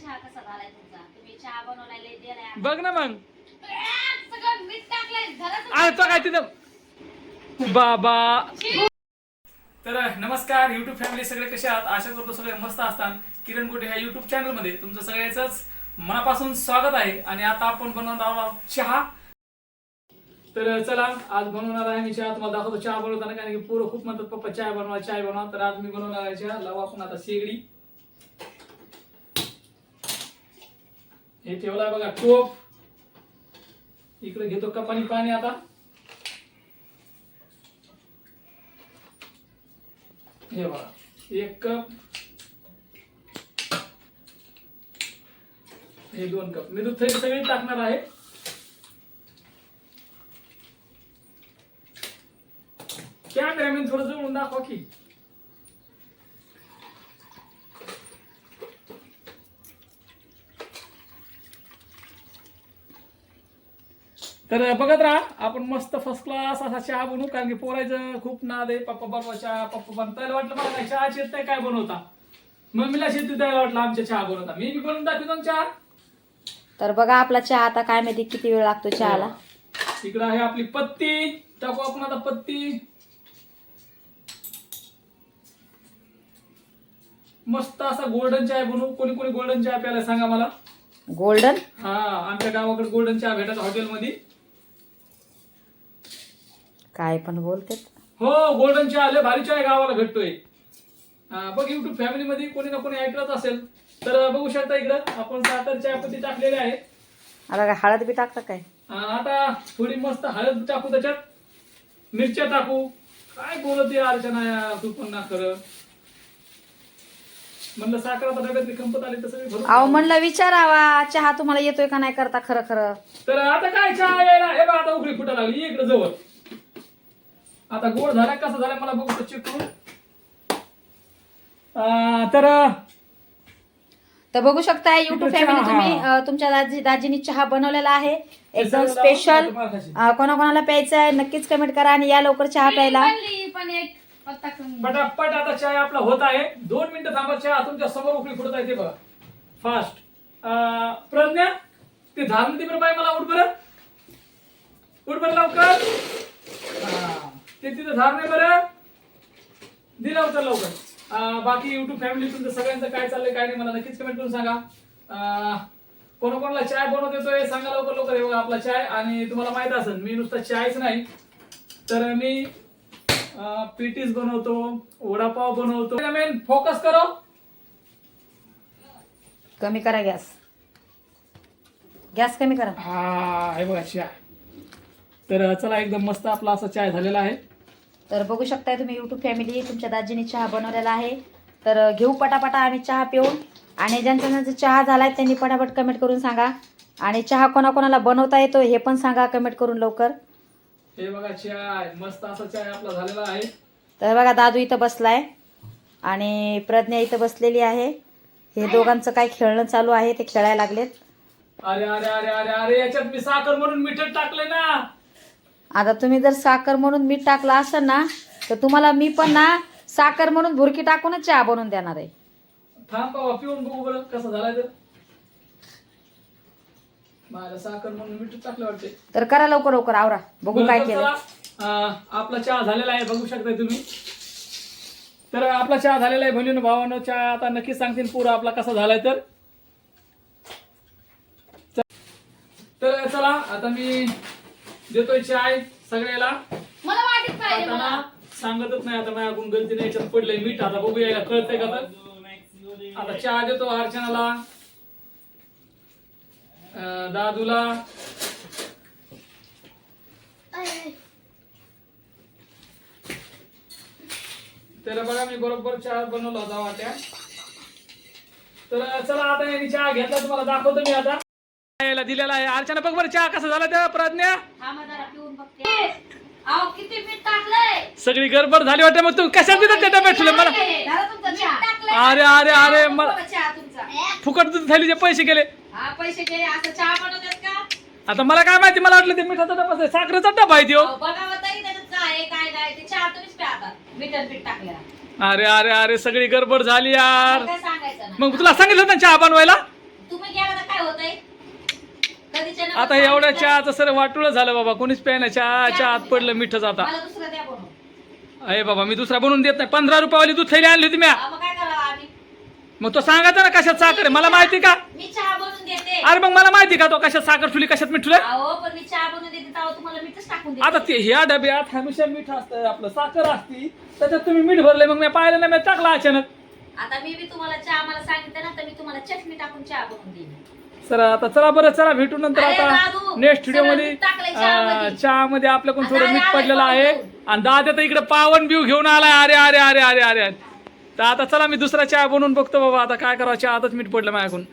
चहा कसा झालाय तुमचा? तुम्ही चहा बनवलाय लय दिलाय बघ ना मग. सगळं मीठ टाकलंय जरासं अरे तो काय तिथं? बाबा. तर नमस्कार युट्यूब फॅमिली सगळे कसे आहात? आशा करतो सगळे मस्त असतात. किरण गोटे ह्या युट्यूब चॅनलमध्ये तुमचं सगळ्याच मनापासून स्वागत आहे. आणि आता आपण बनवणार आहोत चहा. तर चला आज बनवणार आहे मी चहा. तुम्हाला दाखवतो चहा बनवताना. कारण की पोरं खूप म्हणतात पप्पा चहा बनवा चहा बनवा. तर आज मी बनवणार आहे चहा. लावू आपण आता शेगडी. हे ठेवलाय बघा टोप. इकडे घेतो कपानी पाणी आता? हे बघा एक कप. हे दोन कप. मी दूध थैली सगळी टाकणार आहे. कॅमेरामॅन थोडं जवळून दाखवा की. तर बघत राहा आपण मस्त फर्स्ट क्लास असा चहा बनवू कारण की पोरायचं खूप नाद आहे. पप्पा बनवा चहा पप्पा बन त्याला वाटलं मला काय चहा येत नाही काय बनवता? मम्मीला शेती द्यायला वाटलं आमच्या चहा बनवता. मी बी बनवून दाखवतो चहा. तर बघा आपला चहा आता काय माहिती किती वेळ लागतो चहाला. इकडं आहे आपली पत्ती. टाकू आपण आता पत्ती. मस्त असा गोल्डन चहा बनवू. कोणी कोणी गोल्डन चहा प्यायला सांगा मला. गोल्डन हा आमच्या गावाकडे गोल्डन चहा भेटत हॉटेलमध्ये काय पण बोलते हो गोल्डन चहा आले भारी चहा गावाला भेटतोय. हा, बघ युट्यूब फॅमिली मध्ये कोणी ना कोणी ऐकत असेल. तर बघू शकता इकडं. आपण साखर चहापत्ती टाकलेले आहे. आता काय हळद बी टाकता काय? हा, आता थोडी मस्त हळद टाकू त्याच्यात. मिरच्या टाकू. काय बोलत आहे अर्चना यार तू पण ना खरं. म्हणलं साखर आता डब्यातली कंपत आली तर सगळी भरून अहो म्हणलं विचारावा चहा तुम्हाला येतोय का नाही करता खरं खरं? तर आता काय चहा यायला? हे बघ आता उकळी फुटा लागली. ये इकडे जवळ. आता गोड झाला कसा झाला मला बघू चेक करू अं, तर तर बघू शकता युट्यूब फॅमिली. तुम्ही अं, तुमच्या दाजी दाजीनी चहा बनवलेला आहे. एकदम सगळं स्पेशल तुम्हाला. कोणाकोणाला प्यायचं आहे नक्कीच कमेंट करा आणि या लवकर चहा प्यायला. बनली पण एक पत्ता कमी. पटापट आता चहा आपला होत आहे. दोन मिनिटं थांबा चहा तुमच्यासमोर उकळी फुटत आहे ते बघा. फास्ट प्रज्ञा ते धारण दे बरं बाई मला उठ बरं. उठ बरं लवकर. हा, ते तिथं धार नाही बरं. दे लवकर. लवकर बाकी युट्यूब फॅमिली तुमचं सगळ्यांचं काय चाललंय काय नाही मला नक्कीच कमेंट करून सांगा. कोणाकोणाला चाय बनवत येतोय सांगा लवकर लवकर. हे बघा आपला चाय आणि तुम्हाला माहीत असेल मी नुसता चायच नाही. तर मी पीटीस बनवतो वडापाव बनवतो. मेन फोकस करो. कमी करा गॅस. गॅस कमी करा. हा हे बघा चाय. तर चला एकदम मस्त आपला असा चाय झालेला आहे. तर बघू शकताय तुम्ही युट्यूब फॅमिली तुमच्या दाजीने चहा बनवलेला आहे. तर घेऊ पटापटा आम्ही चहा पिऊन. आणि ज्यांचा ज्यांचा चहा झालाय त्यांनी पटापट कमेंट करून सांगा. आणि चहा कोणाकोणाला बनवता येतो हे पण सांगा कमेंट करून लवकर. हे बघा चाय मस्त असा चाय आपला झालेला आहे. तर बघा दादू इथं बसलाय. आणि प्रज्ञा इथं बसलेली आहे. हे दोघांचं काय खेळणं चालू आहे ते खेळायला लागलेत. अरे अरे अरे अरे अरे याच्यात मी साखर म्हणून मीठ टाकले ना. आता तुम्ही जर साखर म्हणून मीठ टाकलं असेल ना तर तुम्हाला मी पण ना साखर म्हणून भुरकी टाकूनच चहा बनवून देणार आहे. थांब बाबा पिऊन बघू बरं कसं झालाय तर. मला साखर म्हणून मीठ टाकलं वाटते तर करा लवकर लवकर आवरा. बघू काय केलं आपला चहा झालेला आहे बघू शकताय तुम्ही. तर आपला चहा झालेला आहे बहिणीनं भावानं चहा आता नक्कीच सांगतील पुरा आपला कसा झालाय तर. तर चला आता मी देतोय चाय सगळ्याला. मला वाटत पाहिजे मला. सांगतच नाही आता माझ्याकडून गलतीने याच्यात पडलंय मीठ. आता बघू यायला कळतंय का तर? आता चहा देतो अर्चनाला. अं, दादूला. त्याला बघा मी बरोबर चहा बनवला होता वाट्या तर चला आता यांनी चहा घेतला तुम्हाला दाखवतो मी आता. यायला दिलेला आहे. अर्चना बघ बरं चहा कसा झाला त्या प्रज्ञा? सगळी गडबड झाली वाटते. मग तू कशात दिलं त्या डब्यात ठेवलं मला झाला तुमचा चहा. टाकलंय. अरे अरे अरे मला चहा तुमचा. फुकट दूध पैसे गेले. हा पैसे घे असं चहा बनवतात का? आता मला काय माहिती? मला वाटलं ते मिठाचा डबा साखरेचा डबा आहे त्यो. अहो, बघावं तरी त्याच्यात काय आहे, काय नाही. ते चहा तुम्हीच प्या आता. मीठ आणि पीठ टाकलेला. अरे अरे अरे सगळी गडबड झाली यार. काय सांगायचं मग तुला सांगितलं ना चहा बनवायला? आता एवढ्या चहाचं सर वाटुळ झालं बाबा कोणीच प्यायना चहा चहा आत पडलं द्या बनवून. अरे बाबा मी दुसरा बनवून देत नाही. पंधरा रुपयावाली दूध थैली आणली होती म्या. मग तो सांगायचा ना कशात साखर मला माहिती का? अरे मग मला माहिती का तो कशात साखर ठुली कशात मीठ ठुलं आता ते ह्या डब्यात हमेशा मीठ असतं आपलं साखर असती त्याच्यात तुम्ही मीठ भरलंय मग मी पाहिलं नाही मी टाकला अचानक. आता मी तुम्हाला चहा मला सांगितलं ना तर मी तुम्हाला चटणी टाकून चहा बनवून देईन. सर आता चला बरं चला भेटू नंतर आता नेक्स्ट व्हिडिओमध्ये. चहामध्ये. अं, चहामध्ये आपल्याकडून थोडं मीठ पडलेलं आहे. आणि दादा तर इकडे पावन बिव घेऊन आलाय. अरे अरे अरे अरे अरे. अरे तर आता चला मी दुसरा चहा बनवून बघतो बाबा. आता काय करावं? चहा आताच मीठ पडलं माझ्याकडून.